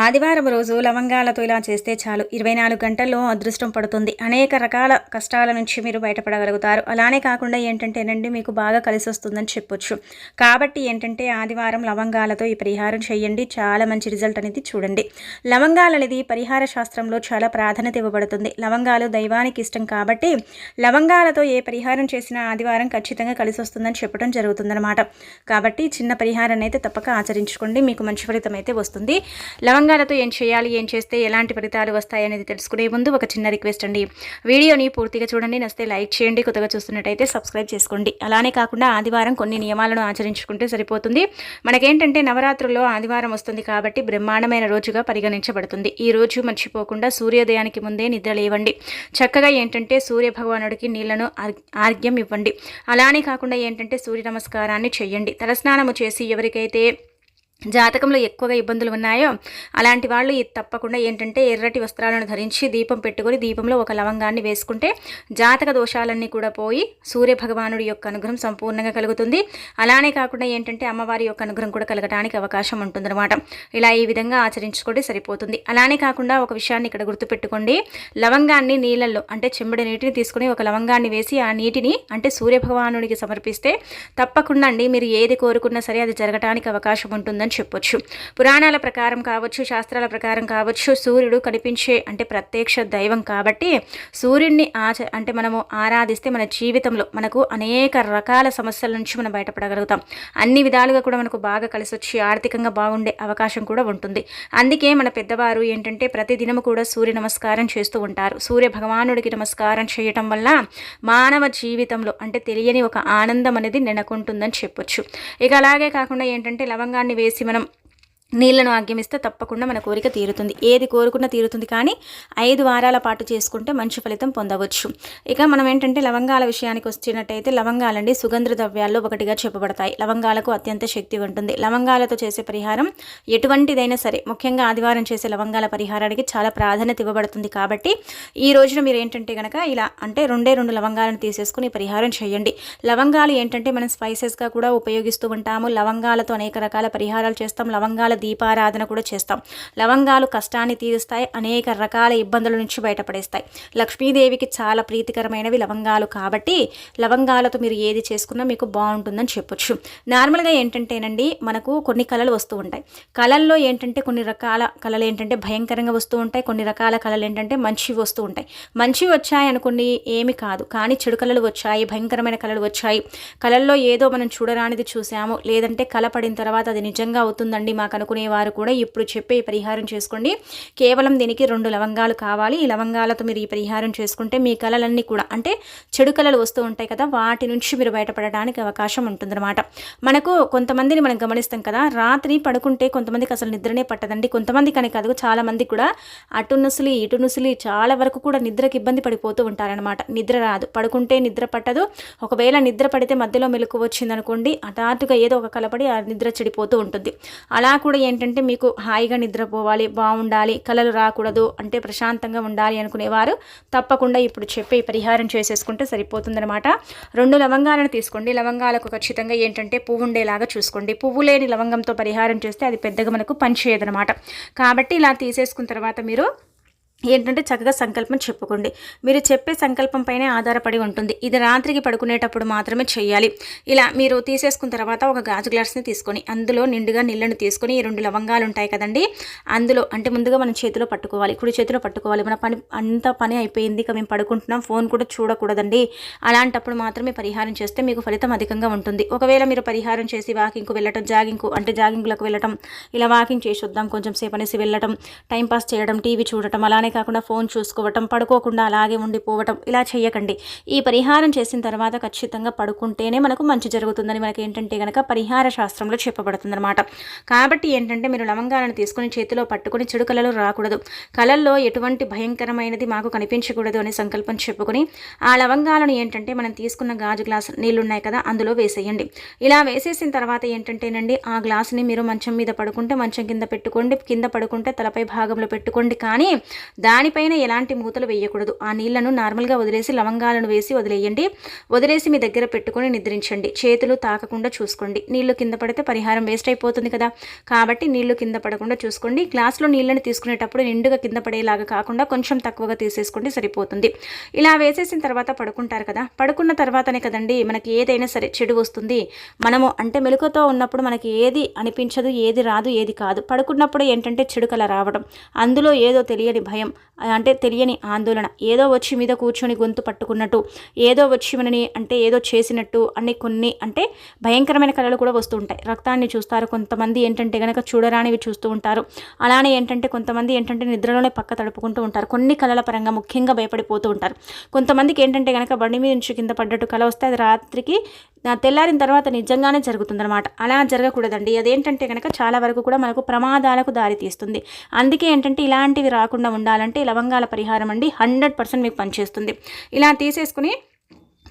ఆదివారం రోజు లవంగాలతో ఇలా చేస్తే చాలు. ఇరవై నాలుగు గంటల్లో అదృష్టం పడుతుంది. అనేక రకాల కష్టాల నుంచి మీరు బయటపడగలుగుతారు. అలానే కాకుండా ఏంటంటేనండి మీకు బాగా కలిసి వస్తుందని చెప్పొచ్చు. కాబట్టి ఏంటంటే ఆదివారం లవంగాలతో ఈ పరిహారం చేయండి. చాలా మంచి రిజల్ట్ అనేది చూడండి. లవంగాలు అనేది పరిహార శాస్త్రంలో చాలా ప్రాధాన్యత ఇవ్వబడుతుంది. లవంగాలు దైవానికి ఇష్టం కాబట్టి లవంగాలతో ఏ పరిహారం చేసినా ఆదివారం ఖచ్చితంగా కలిసి వస్తుందని చెప్పడం జరుగుతుందన్నమాట. కాబట్టి చిన్న పరిహారాన్ని అయితే తప్పక ఆచరించుకోండి. మీకు మంచి ఫలితం అయితే వస్తుంది. లవంగా లవంగాలతో ఏం చేయాలి ఏం చేస్తే ఎలాంటి ఫలితాలు వస్తాయి అనేది తెలుసుకునే ముందు ఒక చిన్న రిక్వెస్ట్ అండి. వీడియోని పూర్తిగా చూడండి నస్తే లైక్ చేయండి కొత్తగా చూస్తున్నట్టయితే సబ్స్క్రైబ్ చేసుకోండి. అలానే కాకుండా ఆదివారం కొన్ని నియమాలను ఆచరించుకుంటే సరిపోతుంది. మనకేంటంటే నవరాత్రుల్లో ఆదివారం వస్తుంది కాబట్టి బ్రహ్మాండమైన రోజుగా పరిగణించబడుతుంది. ఈ రోజు మర్చిపోకుండా సూర్యోదయానికి ముందే నిద్ర లేవండి. చక్కగా ఏంటంటే సూర్య భగవానుడికి నీళ్ళను ఆర్గ్యం ఇవ్వండి. అలానే కాకుండా ఏంటంటే సూర్య నమస్కారాన్ని చేయండి. తలస్నానము చేసి ఎవరికైతే జాతకంలో ఎక్కువగా ఇబ్బందులు ఉన్నాయో అలాంటి వాళ్ళు తప్పకుండా ఏంటంటే ఎర్రటి వస్త్రాలను ధరించి దీపం పెట్టుకొని దీపంలో ఒక లవంగాన్ని వేసుకుంటే జాతక దోషాలన్నీ కూడా పోయి సూర్య భగవానుడి యొక్క అనుగ్రహం సంపూర్ణంగా కలుగుతుంది. అలానే కాకుండా ఏంటంటే అమ్మవారి యొక్క అనుగ్రహం కూడా కలగడానికి అవకాశం ఉంటుందన్నమాట. ఇలా ఈ విధంగా ఆచరించుకోండి సరిపోతుంది. అలానే కాకుండా ఒక విషయాన్ని ఇక్కడ గుర్తుపెట్టుకోండి. లవంగాన్ని నీళ్ళల్లో అంటే చెంబడి నీటిని తీసుకుని ఒక లవంగాన్ని వేసి ఆ నీటిని అంటే సూర్య భగవానుడికి సమర్పిస్తే తప్పకుండా అండి మీరు ఏది కోరుకున్నా సరే అది జరగడానికి అవకాశం ఉంటుందని అని చెప్పొచ్చు. పురాణాల ప్రకారం కావచ్చు శాస్త్రాల ప్రకారం కావచ్చు సూర్యుడు కనిపించే అంటే ప్రత్యక్ష దైవం కాబట్టి సూర్యుడిని ఆచ అంటే మనము ఆరాధిస్తే మన జీవితంలో మనకు అనేక రకాల సమస్యల నుంచి మనం బయటపడగలుగుతాం. అన్ని విధాలుగా కూడా మనకు బాగా కలిసి వచ్చి ఆర్థికంగా బాగుండే అవకాశం కూడా ఉంటుంది. అందుకే మన పెద్దవారు ఏంటంటే ప్రతిదినము కూడా సూర్య నమస్కారం చేస్తూ ఉంటారు. సూర్య భగవానుడికి నమస్కారం చేయటం వల్ల మానవ జీవితంలో అంటే తెలియని ఒక ఆనందం అనేది నెనకుంటుందని చెప్పొచ్చు. ఇక అలాగే కాకుండా ఏంటంటే లవంగాన్ని వేసి మనం నీళ్ళను ఆగ్యమిస్తే తప్పకుండా మన కోరిక తీరుతుంది. ఏది కోరుకున్నా తీరుతుంది కానీ ఐదు వారాల పాటు చేసుకుంటే మంచి ఫలితం పొందవచ్చు. ఇక మనం ఏంటంటే లవంగాల విషయానికి వచ్చినట్టయితే లవంగాలండి సుగంధ ద్రవ్యాల్లో ఒకటిగా చెప్పబడతాయి. లవంగాలకు అత్యంత శక్తి ఉంటుంది. లవంగాలతో చేసే పరిహారం ఎటువంటిదైనా సరే ముఖ్యంగా ఆదివారం చేసే లవంగాల పరిహారానికి చాలా ప్రాధాన్యత ఇవ్వబడుతుంది కాబట్టి ఈ రోజున మీరు ఏంటంటే కనుక ఇలా అంటే రెండే రెండు లవంగాలను తీసేసుకుని పరిహారం చేయండి. లవంగాలు ఏంటంటే మనం స్పైసెస్గా కూడా ఉపయోగిస్తూ ఉంటాము. లవంగాలతో అనేక రకాల పరిహారాలు చేస్తాం. లవంగాల దీపారాధన కూడా చేస్తాం. లవంగాలు కష్టాన్ని తీరుస్తాయి. అనేక రకాల ఇబ్బందుల నుంచి బయటపడేస్తాయి. లక్ష్మీదేవికి చాలా ప్రీతికరమైనవి లవంగాలు కాబట్టి లవంగాలతో మీరు ఏది చేసుకున్నా మీకు బాగుంటుందని చెప్పొచ్చు. నార్మల్గా ఏంటంటేనండి మనకు కొన్ని కళలు వస్తూ ఉంటాయి. కళల్లో ఏంటంటే కొన్ని రకాల కళలు ఏంటంటే భయంకరంగా వస్తూ ఉంటాయి. కొన్ని రకాల కళలు ఏంటంటే మంచివి వస్తూ ఉంటాయి. మంచివి వచ్చాయి అనుకుని ఏమి కాదు. కానీ చెడు కళలు వచ్చాయి భయంకరమైన కళలు వచ్చాయి. కళల్లో ఏదో మనం చూడరానిది చూసాము లేదంటే కళ పడిన తర్వాత అది నిజంగా అవుతుందండి మాకు అనుకునేవారు కూడా ఇప్పుడు చెప్పే పరిహారం చేసుకోండి. కేవలం దీనికి రెండు లవంగాలు కావాలి. ఈ లవంగాలతో మీరు ఈ పరిహారం చేసుకుంటే మీ కళలన్నీ కూడా అంటే చెడు కళలు వస్తూ ఉంటాయి కదా వాటి నుంచి మీరు బయటపడడానికి అవకాశం ఉంటుందన్నమాట. మనకు కొంతమందిని మనం గమనిస్తాం కదా రాత్రి పడుకుంటే కొంతమందికి అసలు నిద్రనే పట్టదండి. కొంతమంది కానీ కాదు చాలా మంది కూడా అటు నుసులి ఇటు నుసులి చాలా వరకు కూడా నిద్రకి ఇబ్బంది పడిపోతూ ఉంటారనమాట నిద్ర రాదు. పడుకుంటే నిద్ర పట్టదు. ఒకవేళ నిద్ర పడితే మధ్యలో మెలకు వచ్చిందనుకోండి హఠాత్తుగా ఏదో ఒక కలపడి ఆ నిద్ర చెడిపోతూ ఉంటుంది. అలా కూడా ఏంటంటే మీకు హాయిగా నిద్రపోవాలి బాగుండాలి కలలు రాకూడదు అంటే ప్రశాంతంగా ఉండాలి అనుకునేవారు. తప్పకుండా ఇప్పుడు చెప్పి పరిహారం చేసేసుకుంటే సరిపోతుందనమాట రెండు లవంగాలను తీసుకోండి. లవంగాలకు ఖచ్చితంగా ఏంటంటే పువ్వు ఉండేలాగా చూసుకోండి. పువ్వు లేని లవంగంతో పరిహారం చేస్తే అది పెద్దగా మనకు పనిచేయదనమాట కాబట్టి ఇలా తీసేసుకున్న తర్వాత మీరు ఏంటంటే చక్కగా సంకల్పం చెప్పుకోండి. మీరు చెప్పే సంకల్పం పైనే ఆధారపడి ఉంటుంది. ఇది రాత్రికి పడుకునేటప్పుడు మాత్రమే చేయాలి ఇలా మీరు తీసేసుకున్న తర్వాత ఒక గాజు గ్లాస్ని తీసుకొని అందులో నిండుగా నీళ్ళను తీసుకొని ఈ రెండు లవంగాలు ఉంటాయి కదండి అందులో అంటే ముందుగా మనం చేతిలో పట్టుకోవాలి కుడి చేతిలో పట్టుకోవాలి. మన పని అంత పని అయిపోయింది ఇక మేము పడుకుంటున్నాం ఫోన్ కూడా చూడకూడదండి. అలాంటప్పుడు మాత్రమే పరిహారం చేస్తే మీకు ఫలితం అధికంగా ఉంటుంది. ఒకవేళ మీరు పరిహారం చేసి వాకింగ్కు వెళ్ళటం జాగింగ్కు అంటే జాగింగ్లకు వెళ్ళటం ఇలా వాకింగ్ చేసి వద్దాం కొంచెం సేపు అనేసి వెళ్ళటం టైంపాస్ చేయడం టీవీ చూడటం అలానే కాకుండా ఫోన్ చూసుకోవటం పడుకోకుండా అలాగే ఉండిపోవటం ఇలా చేయకండి ఈ పరిహారం చేసిన తర్వాత ఖచ్చితంగా పడుకుంటేనే మనకు మంచి జరుగుతుందని మనకి ఏంటంటే కనుక పరిహార శాస్త్రంలో చెప్పబడుతుందన్నమాట. కాబట్టి ఏంటంటే మీరు లవంగాలను తీసుకుని చేతిలో పట్టుకుని చెడు కళలు రాకూడదు. కళల్లో ఎటువంటి భయంకరమైనది మాకు కనిపించకూడదు అనే సంకల్పం చెప్పుకొని ఆ లవంగాలను ఏంటంటే మనం తీసుకున్న గాజు గ్లాస్ నీళ్ళు ఉన్నాయి కదా అందులో వేసేయండి. ఇలా వేసేసిన తర్వాత ఏంటంటేనండి ఆ గ్లాసుని మీరు మంచం మీద పడుకుంటే మంచం కింద పెట్టుకోండి కింద పడుకుంటే తలపై భాగంలో పెట్టుకోండి. కానీ దానిపైన ఎలాంటి మూతలు వేయకూడదు. ఆ నీళ్ళను నార్మల్గా వదిలేసి లవంగాలను వేసి వదిలేయండి. వదిలేసి మీ దగ్గర పెట్టుకొని నిద్రించండి. చేతులు తాకకుండా చూసుకోండి. నీళ్ళు కింద పడితే పరిహారం వేస్ట్ అయిపోతుంది కదా. కాబట్టి నీళ్ళు కింద పడకుండా చూసుకోండి. గ్లాస్లో నీళ్ళని తీసుకునేటప్పుడు నిండుగా కింద పడేలాగా కాకుండా కొంచెం తక్కువగా తీసేసుకోండి. సరిపోతుంది. ఇలా వేసేసిన తర్వాత పడుకుంటారు కదా. పడుకున్న తర్వాతనే కదండి మనకి ఏదైనా సరే చెడు వస్తుంది. మనము అంటే మెలుకతో ఉన్నప్పుడు మనకి ఏది అనిపించదు ఏది రాదు ఏది కాదు. పడుకున్నప్పుడు ఏంటంటే చెడు కల రావడం. అందులో ఏదో తెలియని భయం. అంటే తెలియని ఆందోళన. ఏదో వచ్చి మీద కూర్చొని గొంతు పట్టుకున్నట్టు ఏదో వచ్చి మనని అంటే ఏదో చేసినట్టు అన్ని కొన్ని అంటే భయంకరమైన కళలు కూడా వస్తూ ఉంటాయి. రక్తాన్ని చూస్తారు. కొంతమంది ఏంటంటే కనుక చూడరానివి చూస్తూ ఉంటారు. అలానే ఏంటంటే కొంతమంది ఏంటంటే నిద్రలోనే పక్క తడుపుకుంటూ ఉంటారు. కొన్ని కళల పరంగా ముఖ్యంగా భయపడిపోతూ ఉంటారు. కొంతమందికి ఏంటంటే కనుక బండి మీద నుంచి కింద పడ్డట్టు కళ వస్తే అది రాత్రికి తెల్లారిన తర్వాత నిజంగానే జరుగుతుందన్నమాట. అలా జరగకూడదండి. అదేంటంటే కనుక చాలా వరకు కూడా మనకు ప్రమాదాలకు దారితీస్తుంది. అందుకే ఏంటంటే ఇలాంటివి రాకుండా ఉండాలి ఉండాలంటే లవంగాల పరిహారం అండి హండ్రెడ్ పర్సెంట్ మీకు పనిచేస్తుంది. ఇలా తీసేసుకుని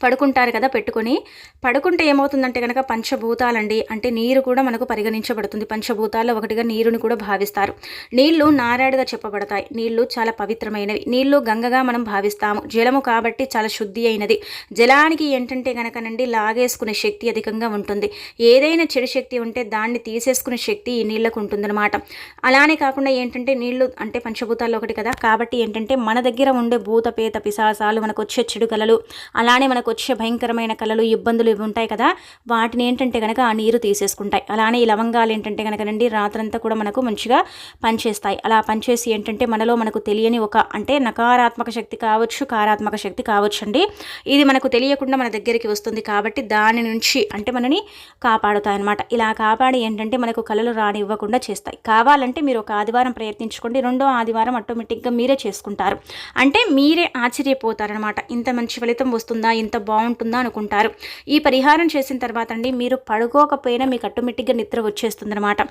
పడుకుంటారు కదా పెట్టుకొని పడుకుంటే ఏమవుతుందంటే కనుక పంచభూతాలండి. అంటే నీరు కూడా మనకు పరిగణించబడుతుంది. పంచభూతాల్లో ఒకటిగా నీరుని కూడా భావిస్తారు. నీళ్ళు నారాడుగా చెప్పబడతాయి. నీళ్ళు చాలా పవిత్రమైనవి. నీళ్ళు గంగగా మనం భావిస్తాము. జలము కాబట్టి చాలా శుద్ధి అయినది. జలానికి ఏంటంటే కనుకనండి లాగేసుకునే శక్తి అధికంగా ఉంటుంది. ఏదైనా చెడు శక్తి ఉంటే దాన్ని తీసేసుకునే శక్తి ఈ నీళ్ళకు ఉంటుందన్నమాట. అలానే కాకుండా ఏంటంటే నీళ్ళు అంటే పంచభూతాల్లో ఒకటి కదా. కాబట్టి ఏంటంటే మన దగ్గర ఉండే భూత పేత పిశాసాలు మనకు వచ్చే చెడు కలలు అలానే మనకు వచ్చే భయంకరమైన కళలు ఇబ్బందులు ఇవి ఉంటాయి కదా. వాటిని ఏంటంటే కనుక ఆ నీరు తీసేసుకుంటాయి. అలానే ఈ లవంగాలు ఏంటంటే కనుక నండి రాత్రంతా కూడా మనకు మంచిగా పనిచేస్తాయి. అలా పనిచేసి ఏంటంటే మనలో మనకు తెలియని ఒక అంటే నకారాత్మక శక్తి కావచ్చు కారాత్మక శక్తి కావచ్చు అండి ఇది మనకు తెలియకుండా మన దగ్గరికి వస్తుంది కాబట్టి దాని నుంచి అంటే మనని కాపాడుతాయి అనమాట ఇలా కాపాడి ఏంటంటే మనకు కళలు రానివ్వకుండా చేస్తాయి. కావాలంటే మీరు ఒక ఆదివారం ప్రయత్నించుకోండి. రెండో ఆదివారం ఆటోమేటిక్గా మీరే చేసుకుంటారు. అంటే మీరే ఆశ్చర్యపోతారనమాట ఇంత మంచి ఫలితం వస్తుందా? ఇంత బాగుంటుందా అనుకుంటారు. ఈ పరిహారం చేసిన తర్వాత అండి మీరు పడుకోకపోయినా మీకు ఆటోమేటిక్గా నిద్ర వచ్చేస్తుంది అనమాట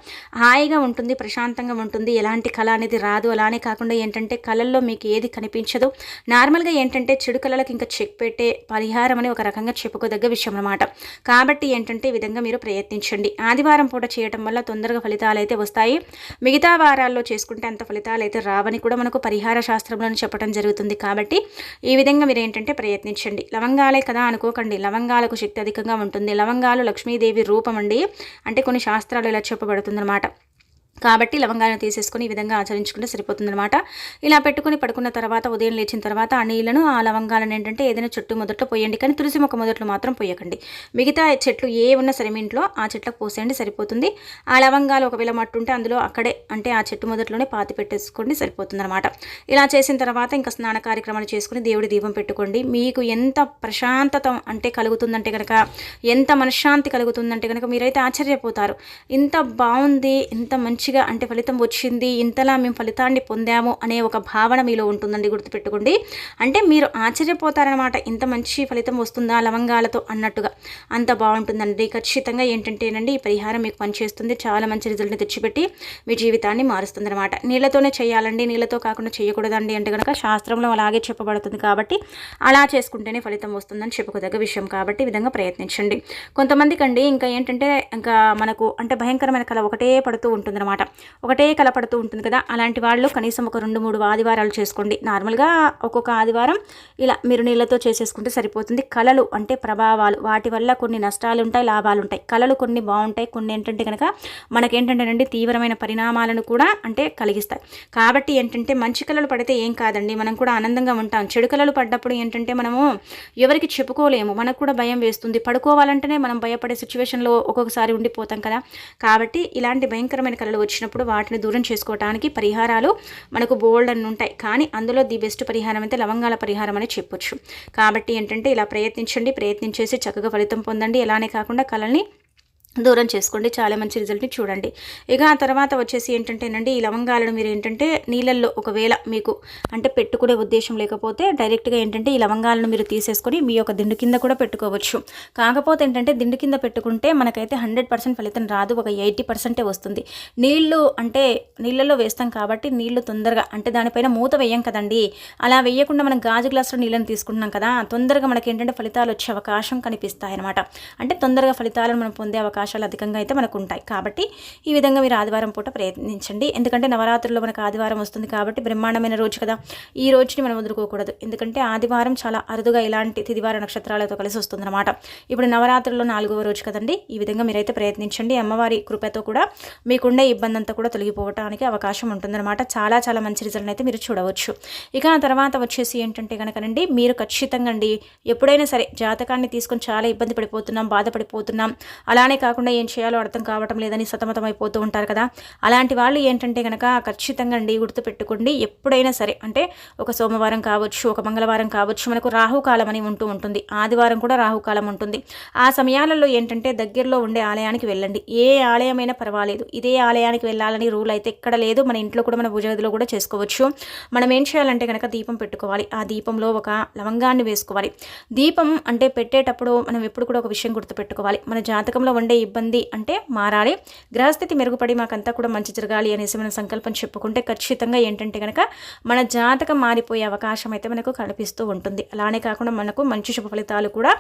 హాయిగా ఉంటుంది ప్రశాంతంగా ఉంటుంది. ఎలాంటి కళ అనేది రాదు. అలానే కాకుండా ఏంటంటే కళల్లో మీకు ఏది కనిపించదు. నార్మల్గా ఏంటంటే చెడు కళలకు ఇంకా చెక్ పెట్టే పరిహారం అని ఒక రకంగా చెప్పుకోదగ్గ విషయం అనమాట కాబట్టి ఏంటంటే ఈ విధంగా మీరు ప్రయత్నించండి. ఆదివారం పూట చేయటం వల్ల తొందరగా ఫలితాలు అయితే వస్తాయి. మిగతా వారాల్లో చేసుకుంటే అంత ఫలితాలు అయితే రావని కూడా మనకు పరిహార శాస్త్రంలో చెప్పడం జరుగుతుంది. కాబట్టి ఈ విధంగా మీరు ఏంటంటే ప్రయత్నించండి. లవంగాలే లవంగాలే కదా అనుకోకండి. లవంగాలకు శక్తి అధికంగా ఉంటుంది. లవంగాలు లక్ష్మీదేవి రూపం అండి. అంటే కొన్ని శాస్త్రాలు ఇలా చెప్పబడుతుందన్నమాట. కాబట్టి లవంగాన్ని తీసేసుకొని ఈ విధంగా ఆచరించుకుంటే సరిపోతుందనమాట ఇలా పెట్టుకుని పడుకున్న తర్వాత ఉదయం లేచిన తర్వాత ఆ నీళ్ళను ఆ లవంగాలను ఏంటంటే ఏదైనా చెట్టు మొదట్లో పోయండి. కానీ తులసి మొక్క మొదట్లో మాత్రం పోయకండి. మిగతా చెట్లు ఏ ఉన్న సరే మీ ఇంట్లో ఆ చెట్లకు పోసేయండి సరిపోతుంది. ఆ లవంగాలు ఒకవేళ మట్టు ఉంటే అందులో అక్కడే అంటే ఆ చెట్టు మొదట్లోనే పాతి పెట్టేసుకోండి సరిపోతుందనమాట ఇలా చేసిన తర్వాత ఇంకా స్నాన కార్యక్రమాలు చేసుకుని దేవుడి దీపం పెట్టుకోండి. మీకు ఎంత ప్రశాంతత అంటే కలుగుతుందంటే కనుక ఎంత మనశ్శాంతి కలుగుతుందంటే కనుక మీరైతే ఆశ్చర్యపోతారు. ఇంత బాగుంది ఇంత మంచి మంచిగా అంటే ఫలితం వచ్చింది ఇంతలా మేము ఫలితాన్ని పొందాము అనే ఒక భావన మీలో ఉంటుందండి గుర్తుపెట్టుకోండి. అంటే మీరు ఆశ్చర్యపోతారనమాట ఇంత మంచి ఫలితం వస్తుందా లవంగాలతో అన్నట్టుగా. అంత బాగుంటుందండి. ఖచ్చితంగా ఏంటంటేనండి ఈ పరిహారం మీకు పనిచేస్తుంది. చాలా మంచి రిజల్ట్ని తెచ్చిపెట్టి మీ జీవితాన్ని మారుస్తుంది అనమాట నీళ్ళతోనే చేయాలండి. నీళ్ళతో కాకుండా చేయకూడదండి అంటే కనుక శాస్త్రంలో అలాగే చెప్పబడుతుంది కాబట్టి అలా చేసుకుంటేనే ఫలితం వస్తుందని చెప్పుకోదగ్గ విషయం కాబట్టి ఈ విధంగా ప్రయత్నించండి. కొంతమందికి అండి ఇంకా ఏంటంటే ఇంకా మనకు అంటే భయంకరమైన కళ ఒకటే పడుతూ ఉంటుందన్నమాట. అనమాట. ఒకటే కలపడుతూ ఉంటుంది కదా అలాంటి వాళ్ళు కనీసం ఒక రెండు మూడు ఆదివారాలు చేసుకోండి. నార్మల్గా ఒక్కొక్క ఆదివారం ఇలా మీరు నీళ్ళతో చేసేసుకుంటే సరిపోతుంది. కళలు అంటే ప్రభావాలు. వాటి వల్ల కొన్ని నష్టాలు ఉంటాయి లాభాలు ఉంటాయి కళలు కొన్ని బాగుంటాయి కొన్ని ఏంటంటే కనుక మనకేంటంటేనండి తీవ్రమైన పరిణామాలను కూడా అంటే కలిగిస్తాయి. కాబట్టి ఏంటంటే మంచి కళలు పడితే ఏం కాదండి. మనం కూడా ఆనందంగా ఉంటాం. చెడు కళలు పడ్డప్పుడు ఏంటంటే మనము ఎవరికి చెప్పుకోలేము. మనకు కూడా భయం వేస్తుంది. పడుకోవాలంటేనే మనం భయపడే సిచ్యువేషన్లో ఒక్కొక్కసారి ఉండిపోతాం కదా. కాబట్టి ఇలాంటి భయంకరమైన కళలు వచ్చినప్పుడు వాటిని దూరం చేసుకోవటానికి పరిహారాలు మనకు బోల్డ్ అని ఉంటాయి. కానీ అందులో ది బెస్ట్ పరిహారం అయితే లవంగాల పరిహారం అని చెప్పొచ్చు. కాబట్టి ఏంటంటే ఇలా ప్రయత్నించండి ప్రయత్నించేసి చక్కగా ఫలితం పొందండి. అలానే కాకుండా కళల్ని దూరం చేసుకోండి చాలా మంచి రిజల్ట్ని చూడండి. ఇక ఆ తర్వాత వచ్చేసి ఏంటంటేనండి ఈ లవంగాలను మీరు ఏంటంటే నీళ్ళల్లో ఒకవేళ మీకు అంటే పెట్టుకునే ఉద్దేశం లేకపోతే డైరెక్ట్గా ఏంటంటే ఈ లవంగాలను మీరు తీసేసుకొని మీ యొక్క దిండు కింద కూడా పెట్టుకోవచ్చు. కాకపోతే ఏంటంటే దిండు కింద పెట్టుకుంటే మనకైతే హండ్రెడ్ పర్సెంట్ ఫలితం రాదు ఒక ఎయిటీ పర్సెంటే వస్తుంది. నీళ్ళు అంటే నీళ్ళల్లో వేస్తాం కాబట్టి నీళ్ళు తొందరగా అంటే దానిపైన మూత వేయం కదండి. అలా వేయకుండా మనం గాజు గ్లాసులో నీళ్ళని తీసుకుంటున్నాం కదా తొందరగా మనకి ఏంటంటే ఫలితాలు వచ్చే అవకాశం కనిపిస్తాయి అనమాట అంటే తొందరగా ఫలితాలను మనం పొందే అవకాశం అవకాశాలు అధికంగా అయితే మనకు ఉంటాయి కాబట్టి ఈ విధంగా మీరు ఆదివారం పూట ప్రయత్నించండి. ఎందుకంటే నవరాత్రుల్లో మనకు ఆదివారం వస్తుంది కాబట్టి బ్రహ్మాండమైన రోజు కదా. ఈ రోజుని మనం వదులుకోకూడదు. ఎందుకంటే ఆదివారం చాలా అరుదుగా ఇలాంటి తిదివార నక్షత్రాలతో కలిసి వస్తుందన్నమాట. ఇప్పుడు నవరాత్రుల్లో నాలుగవ రోజు కదండి. ఈ విధంగా మీరైతే ప్రయత్నించండి. అమ్మవారి కృపతో కూడా మీకుండే ఇబ్బంది అంతా కూడా తొలగిపోవటానికి అవకాశం ఉంటుందన్నమాట. చాలా చాలా మంచి రిజల్ట్ అయితే మీరు చూడవచ్చు. ఇక ఆ తర్వాత వచ్చేసి ఏంటంటే కనుకనండి మీరు ఖచ్చితంగా అండి. ఎప్పుడైనా సరే జాతకాన్ని తీసుకొని చాలా ఇబ్బంది పడిపోతున్నాం బాధపడిపోతున్నాం. అలానే కాకుండా ఏం చేయాలో అర్థం కావటం లేదని సతమతం అయిపోతూ ఉంటారు కదా. అలాంటి వాళ్ళు ఏంటంటే కనుక ఖచ్చితంగా అండి గుర్తుపెట్టుకోండి. ఎప్పుడైనా సరే అంటే ఒక సోమవారం కావచ్చు ఒక మంగళవారం కావచ్చు మనకు రాహుకాలం అని ఉంటూ ఉంటుంది. ఆదివారం కూడా రాహుకాలం ఉంటుంది. ఆ సమయాలలో ఏంటంటే దగ్గరలో ఉండే ఆలయానికి వెళ్ళండి. ఏ ఆలయమైనా పర్వాలేదు. ఇదే ఆలయానికి వెళ్ళాలని రూల్ అయితే ఎక్కడ లేదు. మన ఇంట్లో కూడా మన భుజగదిలో కూడా చేసుకోవచ్చు. మనం ఏం చేయాలంటే కనుక దీపం పెట్టుకోవాలి. ఆ దీపంలో ఒక లవంగాన్ని వేసుకోవాలి. దీపం అంటే పెట్టేటప్పుడు మనం ఎప్పుడు కూడా ఒక విషయం గుర్తుపెట్టుకోవాలి. మన జాతకంలో ఉండే ఇబ్బంది అంటే మారాలి. గ్రహస్థితి మెరుగుపడి మాకంతా కూడా మంచి జరగాలి అనేసి మనం సంకల్పం చెప్పుకుంటే ఖచ్చితంగా ఏంటంటే కనుక మన జాతకం మారిపోయే అవకాశం అయితే మనకు కనిపిస్తూ ఉంటుంది. అలానే కాకుండా మనకు మంచి శుభ ఫలితాలు కూడా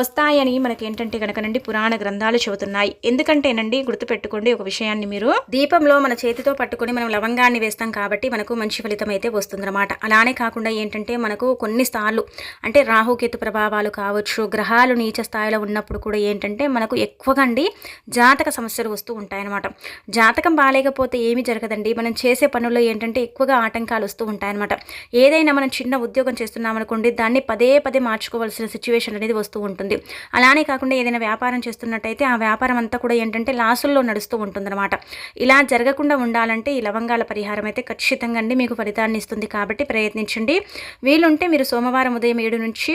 వస్తాయని మనకి ఏంటంటే కనుకనండి పురాణ గ్రంథాలు చెబుతున్నాయి. ఎందుకంటేనండి గుర్తుపెట్టుకోండి ఒక విషయాన్ని మీరు. దీపంలో మన చేతితో పట్టుకొని మనం లవంగాన్ని వేస్తాం కాబట్టి మనకు మంచి ఫలితం అయితే వస్తుందన్నమాట. అలానే కాకుండా ఏంటంటే మనకు కొన్నిసార్లు అంటే రాహుకేతు ప్రభావాలు కావచ్చు గ్రహాలు నీచ స్థాయిలో ఉన్నప్పుడు కూడా ఏంటంటే మనకు ఎక్కువగా అండి జాతక సమస్యలు వస్తూ ఉంటాయన్నమాట. జాతకం బాగాలేకపోతే ఏమి జరగదండి. మనం చేసే పనుల్లో ఏంటంటే ఎక్కువగా ఆటంకాలు వస్తూ ఉంటాయన్నమాట. ఏదైనా మనం చిన్న ఉద్యోగం చేస్తున్నామనుకోండి దాన్ని పదే పదే మార్చుకోవాల్సిన సిచ్యువేషన్ అనేది వస్తూ ఉంటుంది. అలానే కాకుండా ఏదైనా వ్యాపారం చేస్తున్నట్టయితే ఆ వ్యాపారం అంతా కూడా ఏంటంటే లాసుల్లో నడుస్తూ ఉంటుందన్నమాట. ఇలా జరగకుండా ఉండాలంటే ఈ లవంగాల పరిహారం అయితే ఖచ్చితంగా అండి మీకు ఫలితాన్ని ఇస్తుంది కాబట్టి ప్రయత్నించండి. వీలుంటే మీరు సోమవారం ఉదయం ఏడు నుంచి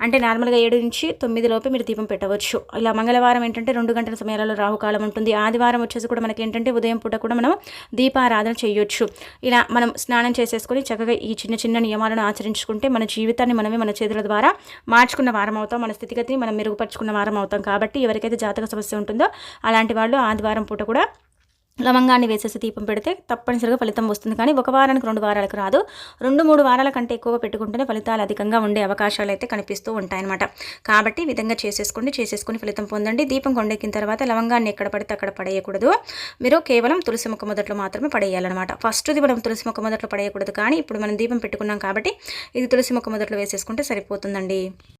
అంటే నార్మల్గా ఏడు నుంచి తొమ్మిది లోపే మీరు దీపం పెట్టవచ్చు. ఇలా మంగళవారం ఏంటంటే రెండు గంటల సమయాలలో రాహుకాలం ఉంటుంది. ఆదివారం వచ్చేసి కూడా మనకి ఏంటంటే ఉదయం పూట కూడా మనం దీపారాధన చేయొచ్చు. ఇలా మనం స్నానం చేసేసుకొని చక్కగా ఈ చిన్న చిన్న నియమాలను ఆచరించుకుంటే మన జీవితాన్ని మనమే మన చేతుల ద్వారా మార్చుకున్న వారం అవుతాం. మన స్థితిగతిని మనం మెరుగుపరుచుకున్న వారం అవుతాం. కాబట్టి ఎవరికైతే జాతక సమస్య ఉంటుందో అలాంటి వాళ్ళు ఆదివారం పూట కూడా లవంగాన్ని వేసేసి దీపం పెడితే తప్పనిసరిగా ఫలితం వస్తుంది. కానీ ఒక వారానికి రెండు వారాలకు రాదు. రెండు మూడు వారాల కంటే ఎక్కువగా పెట్టుకుంటేనే ఫలితాలు అధికంగా ఉండే అవకాశాలు అయితే కనిపిస్తూ ఉంటాయన్నమాట. కాబట్టి ఈ విధంగా చేసేసుకోండి. చేసేసుకుని ఫలితం పొందండి. దీపం కొండెక్కిన తర్వాత లవంగాన్ని ఎక్కడ పడితే అక్కడ పడేయకూడదు. మీరు కేవలం తులసి మొక్క మొదట్లో మాత్రమే పడేయాలన్నమాట. ఫస్ట్ది మనం తులసి మొక్క మొదట్లో పడేయకూడదు. కానీ ఇప్పుడు మనం దీపం పెట్టుకున్నాం కాబట్టి ఇది తులసి మొక్క మొదట్లో వేసేసుకుంటే సరిపోతుందండి.